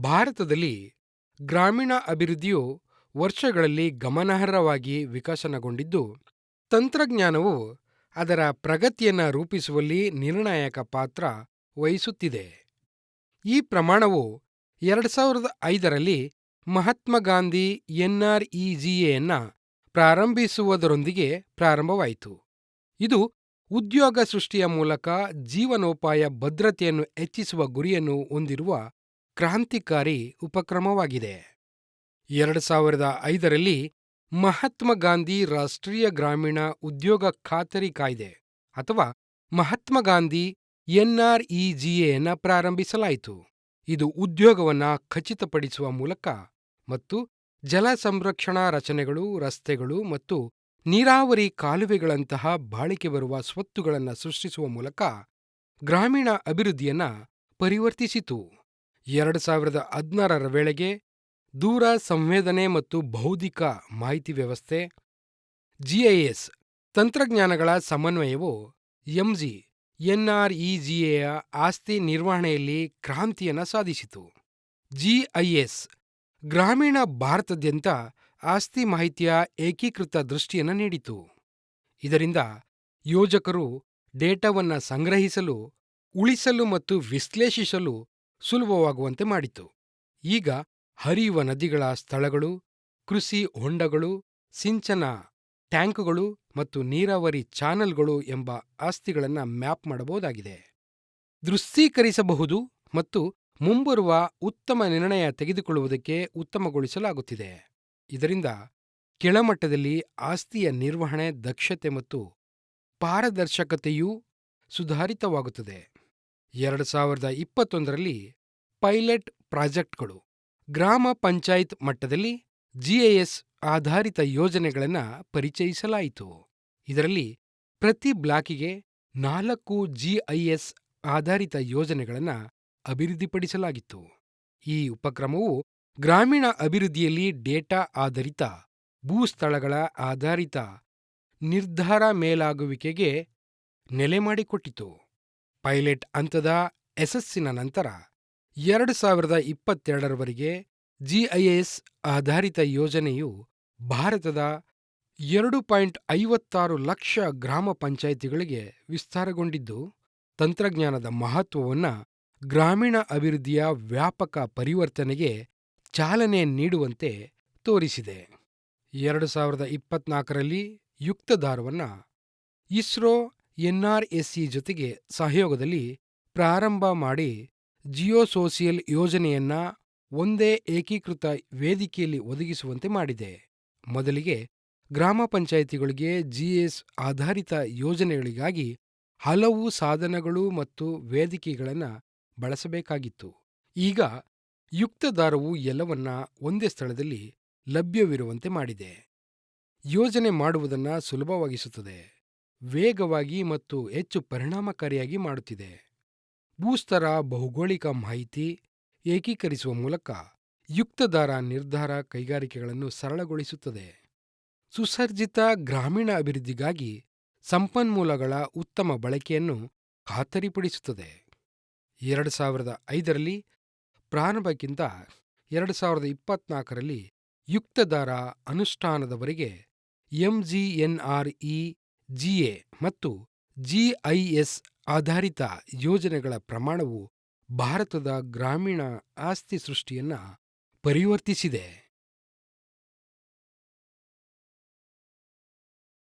ಭಾರತದಲ್ಲಿ ಗ್ರಾಮೀಣ ಅಭಿವೃದ್ಧಿಯು ವರ್ಷಗಳಲ್ಲಿ ಗಮನಾರ್ಹವಾಗಿ ವಿಕಸನಗೊಂಡಿದ್ದು, ತಂತ್ರಜ್ಞಾನವು ಅದರ ಪ್ರಗತಿಯನ್ನು ರೂಪಿಸುವಲ್ಲಿ ನಿರ್ಣಾಯಕ ಪಾತ್ರ ವಹಿಸುತ್ತಿದೆ. ಈ ಪ್ರಮಾಣವು ಎರಡು ಸಾವಿರದ ಐದರಲ್ಲಿ ಮಹಾತ್ಮ ಗಾಂಧಿ ಎನ್ಆರ್ಇಜಿಎಯನ್ನು ಪ್ರಾರಂಭಿಸುವುದರೊಂದಿಗೆ ಪ್ರಾರಂಭವಾಯಿತು. ಇದು ಉದ್ಯೋಗ ಸೃಷ್ಟಿಯ ಮೂಲಕ ಜೀವನೋಪಾಯ ಭದ್ರತೆಯನ್ನು ಹೆಚ್ಚಿಸುವ ಗುರಿಯನ್ನು ಹೊಂದಿರುವ ಕ್ರಾಂತಿಕಾರಿ ಉಪಕ್ರಮವಾಗಿದೆ. ಎರಡು ಸಾವಿರದ ಐದರಲ್ಲಿ ಮಹಾತ್ಮ ಗಾಂಧಿ ರಾಷ್ಟ್ರೀಯ ಗ್ರಾಮೀಣ ಉದ್ಯೋಗ ಖಾತರಿ ಕಾಯ್ದೆ ಅಥವಾ ಮಹಾತ್ಮ ಗಾಂಧಿ ಎನ್ಆರ್ಇಜಿಎನ ಪ್ರಾರಂಭಿಸಲಾಯಿತು. ಇದು ಉದ್ಯೋಗವನ್ನು ಖಚಿತಪಡಿಸುವ ಮೂಲಕ ಮತ್ತು ಜಲ ಸಂರಕ್ಷಣಾ ರಚನೆಗಳು, ರಸ್ತೆಗಳು ಮತ್ತು ನೀರಾವರಿ ಕಾಲುವೆಗಳಂತಹ ಬಾಳಿಕೆ ಬರುವ ಸ್ವತ್ತುಗಳನ್ನು ಸೃಷ್ಟಿಸುವ ಮೂಲಕ ಗ್ರಾಮೀಣ ಅಭಿವೃದ್ಧಿಯನ್ನು ಪರಿವರ್ತಿಸಿತು. ಎರಡು ಸಾವಿರದ ಹದಿನಾರರ ವೇಳೆಗೆ ದೂರ ಸಂವೇದನೆ ಮತ್ತು ಬೌದ್ಧಿಕ ಮಾಹಿತಿ ವ್ಯವಸ್ಥೆ ಜಿಐಎಸ್ ತಂತ್ರಜ್ಞಾನಗಳ ಸಮನ್ವಯವು ಎಂಜಿ ಎನ್ಆರ್ಇಜಿಎಯ ಆಸ್ತಿ ನಿರ್ವಹಣೆಯಲ್ಲಿ ಕ್ರಾಂತಿಯನ್ನು ಸಾಧಿಸಿತು. ಜಿಐಎಸ್ ಗ್ರಾಮೀಣ ಭಾರತದ್ಯಂತ ಆಸ್ತಿ ಮಾಹಿತಿಯ ಏಕೀಕೃತ ದೃಷ್ಟಿಯನ್ನು ನೀಡಿತು. ಇದರಿಂದ ಯೋಜಕರು ಡೇಟಾವನ್ನು ಸಂಗ್ರಹಿಸಲು, ಉಳಿಸಲು ಮತ್ತು ವಿಶ್ಲೇಷಿಸಲು ಸುಲಭವಾಗುವಂತೆ ಮಾಡಿತು. ಈಗ ಹರಿಯುವ ನದಿಗಳ ಸ್ಥಳಗಳು, ಕೃಷಿ ಹೊಂಡಗಳು, ಸಿಂಚನ ಟ್ಯಾಂಕ್ಗಳು ಮತ್ತು ನೀರಾವರಿ ಚಾನೆಲ್ಗಳು ಎಂಬ ಆಸ್ತಿಗಳನ್ನು ಮ್ಯಾಪ್ ಮಾಡಬಹುದಾಗಿದೆ, ದೃಶ್ಯೀಕರಿಸಬಹುದು ಮತ್ತು ಮುಂಬರುವ ಉತ್ತಮ ನಿರ್ಣಯ ತೆಗೆದುಕೊಳ್ಳುವುದಕ್ಕೆ ಉತ್ತಮಗೊಳಿಸಲಾಗುತ್ತಿದೆ. ಇದರಿಂದ ಕೆಳಮಟ್ಟದಲ್ಲಿ ಆಸ್ತಿಯ ನಿರ್ವಹಣೆ ದಕ್ಷತೆ ಮತ್ತು ಪಾರದರ್ಶಕತೆಯೂ ಸುಧಾರಿತವಾಗುತ್ತದೆ. ಎರಡು ಸಾವಿರದ ಇಪ್ಪತ್ತೊಂದರಲ್ಲಿ ಪೈಲಟ್ ಪ್ರಾಜೆಕ್ಟ್ಗಳು ಗ್ರಾಮ ಪಂಚಾಯತ್ ಮಟ್ಟದಲ್ಲಿ ಜಿಐಎಸ್ ಆಧಾರಿತ ಯೋಜನೆಗಳನ್ನು ಪರಿಚಯಿಸಲಾಯಿತು. ಇದರಲ್ಲಿ ಪ್ರತಿ ಬ್ಲಾಕಿಗೆ ನಾಲ್ಕು ಜಿಐಎಸ್ ಆಧಾರಿತ ಯೋಜನೆಗಳನ್ನು ಅಭಿವೃದ್ಧಿಪಡಿಸಲಾಗಿತ್ತು. ಈ ಉಪಕ್ರಮವು ಗ್ರಾಮೀಣ ಅಭಿವೃದ್ಧಿಯಲ್ಲಿ ಡೇಟಾ ಆಧಾರಿತ, ಭೂಸ್ಥಳಗಳ ಆಧಾರಿತ, ನಿರ್ಧಾರ ಮೇಲಾಗುವಿಕೆಗೆ ನೆಲೆಮಾಡಿಕೊಟ್ಟಿತು. ಪೈಲಟ್ ಹಂತದ ಯಶಸ್ಸಿನ ನಂತರ ಎರಡು ಸಾವಿರದ ಇಪ್ಪತ್ತೆರಡರವರೆಗೆ ಜಿಐಎಸ್ ಆಧಾರಿತ ಯೋಜನೆಯು ಭಾರತದ ಎರಡು ಪಾಯಿಂಟ್ ಐವತ್ತಾರು ಲಕ್ಷ ಗ್ರಾಮ ಪಂಚಾಯಿತಿಗಳಿಗೆ ವಿಸ್ತಾರಗೊಂಡಿದ್ದು, ತಂತ್ರಜ್ಞಾನದ ಮಹತ್ವವನ್ನು ಗ್ರಾಮೀಣ ಅಭಿವೃದ್ಧಿಯ ವ್ಯಾಪಕ ಪರಿವರ್ತನೆಗೆ ಚಾಲನೆ ನೀಡುವಂತೆ ತೋರಿಸಿದೆ. ಎರಡು ಸಾವಿರದ ಇಪ್ಪತ್ನಾಲ್ಕರಲ್ಲಿ ಯುಕ್ತದಾರವನ್ನು ಇಸ್ರೋ ಎನ್ಆರ್ಎಸ್ಇ ಜೊತೆಗೆ ಸಹಯೋಗದಲ್ಲಿ ಪ್ರಾರಂಭ ಮಾಡಿ ಜಿಯೋ ಸೋಷಿಯಲ್ ಯೋಜನೆಯನ್ನ ಒಂದೇ ಏಕೀಕೃತ ವೇದಿಕೆಯಲ್ಲಿ ಒದಗಿಸುವಂತೆ ಮಾಡಿದೆ. ಮೊದಲಿಗೆ ಗ್ರಾಮ ಪಂಚಾಯಿತಿಗಳಿಗೆ ಜಿಎಸ್ ಆಧಾರಿತ ಯೋಜನೆಗಳಿಗಾಗಿ ಹಲವು ಸಾಧನಗಳು ಮತ್ತು ವೇದಿಕೆಗಳನ್ನು ಬಳಸಬೇಕಾಗಿತ್ತು. ಈಗ ಯುಕ್ತದಾರವು ಎಲ್ಲವನ್ನ ಒಂದೇ ಸ್ಥಳದಲ್ಲಿ ಲಭ್ಯವಿರುವಂತೆ ಮಾಡಿದೆ. ಯೋಜನೆ ಮಾಡುವುದನ್ನು ಸುಲಭವಾಗಿಸುತ್ತದೆ, ವೇಗವಾಗಿ ಮತ್ತು ಹೆಚ್ಚು ಪರಿಣಾಮಕಾರಿಯಾಗಿ ಮಾಡುತ್ತಿದೆ. ಭೂಸ್ತರ ಭೌಗೋಳಿಕ ಮಾಹಿತಿ ಏಕೀಕರಿಸುವ ಮೂಲಕ ಯುಕ್ತದಾರ ನಿರ್ಧಾರ ಕೈಗಾರಿಕೆಗಳನ್ನು ಸರಳಗೊಳಿಸುತ್ತದೆ. ಸುಸರ್ಜಿತ ಗ್ರಾಮೀಣ ಅಭಿವೃದ್ಧಿಗಾಗಿ ಸಂಪನ್ಮೂಲಗಳ ಉತ್ತಮ ಬಳಕೆಯನ್ನು ಖಾತರಿಪಡಿಸುತ್ತದೆ. ಎರಡು ಸಾವಿರದ ಐದರಲ್ಲಿ ಪ್ರಾರಂಭಕ್ಕಿಂತ ಎರಡು ಸಾವಿರದ ಇಪ್ಪತ್ನಾಲ್ಕರಲ್ಲಿ ಯುಕ್ತದಾರ ಅನುಷ್ಠಾನದವರೆಗೆ ಎಂಜಿಎನ್ಆರ್ಇಜಿಎ ಮತ್ತು ಜಿಐಎಸ್ ಆಧಾರಿತ ಯೋಜನೆಗಳ ಪ್ರಮಾಣವು ಭಾರತದ ಗ್ರಾಮೀಣ ಆಸ್ತಿ ಸೃಷ್ಟಿಯನ್ನ ಪರಿವರ್ತಿಸಿದೆ.